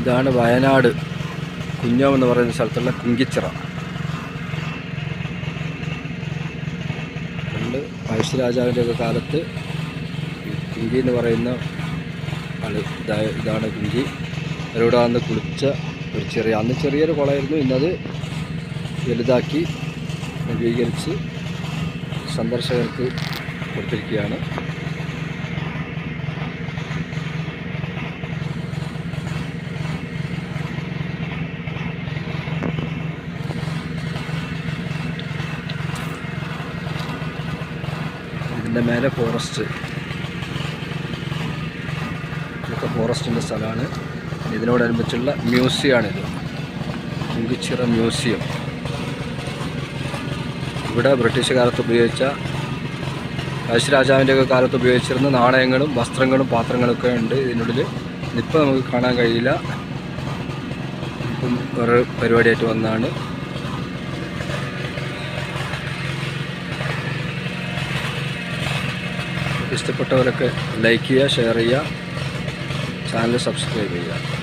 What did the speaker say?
ഇതാണ് വയനാട്. കുഞ്ഞം എന്ന് പറയുന്ന സ്ഥലത്തുള്ള കുങ്കിച്ചിറ. പണ്ട് പഴശ്ശിരാജാവിന്റെ ഒക്കെ കാലത്ത് കുങ്കി എന്ന് പറയുന്ന ആൾ ഇതായ ഇതാണ് കുങ്കി. അവരോട് അന്ന് കുളിച്ച ഒരു ചെറിയ അന്ന് ചെറിയൊരു കുളമായിരുന്നു. ഇന്നത് വലുതാക്കി നവീകരിച്ച് സന്ദർശകർക്ക് കൊടുത്തിരിക്കുകയാണ്. ഇതിന്റെ മേലെ ഫോറസ്റ്റ് ഇതൊക്കെ ഫോറസ്റ്റിന്റെ സ്ഥലമാണ്. ഇതിനോടനുബന്ധിച്ചുള്ള മ്യൂസിയമാണിത് കുങ്കിച്ചിറ മ്യൂസിയം ഇവിടെ ബ്രിട്ടീഷ് കാലത്ത് ഉപയോഗിച്ച പഴശ്ശിരാജാവിന്റെ കാലത്ത് ഉപയോഗിച്ചിരുന്ന നാണയങ്ങളും വസ്ത്രങ്ങളും പാത്രങ്ങളൊക്കെ ഉണ്ട് ഇതിനുള്ളിൽ. ഇതിപ്പോൾ നമുക്ക് കാണാൻ കഴിയില്ല. ഇപ്പം ഒരു പരിപാടിയായിട്ട് വന്നതാണ്. ഇഷ്ടപ്പെട്ടവരൊക്കെ ലൈക്ക് ചെയ്യുക ഷെയർ ചെയ്യുക ചാനൽ സബ്സ്ക്രൈബ് ചെയ്യുക.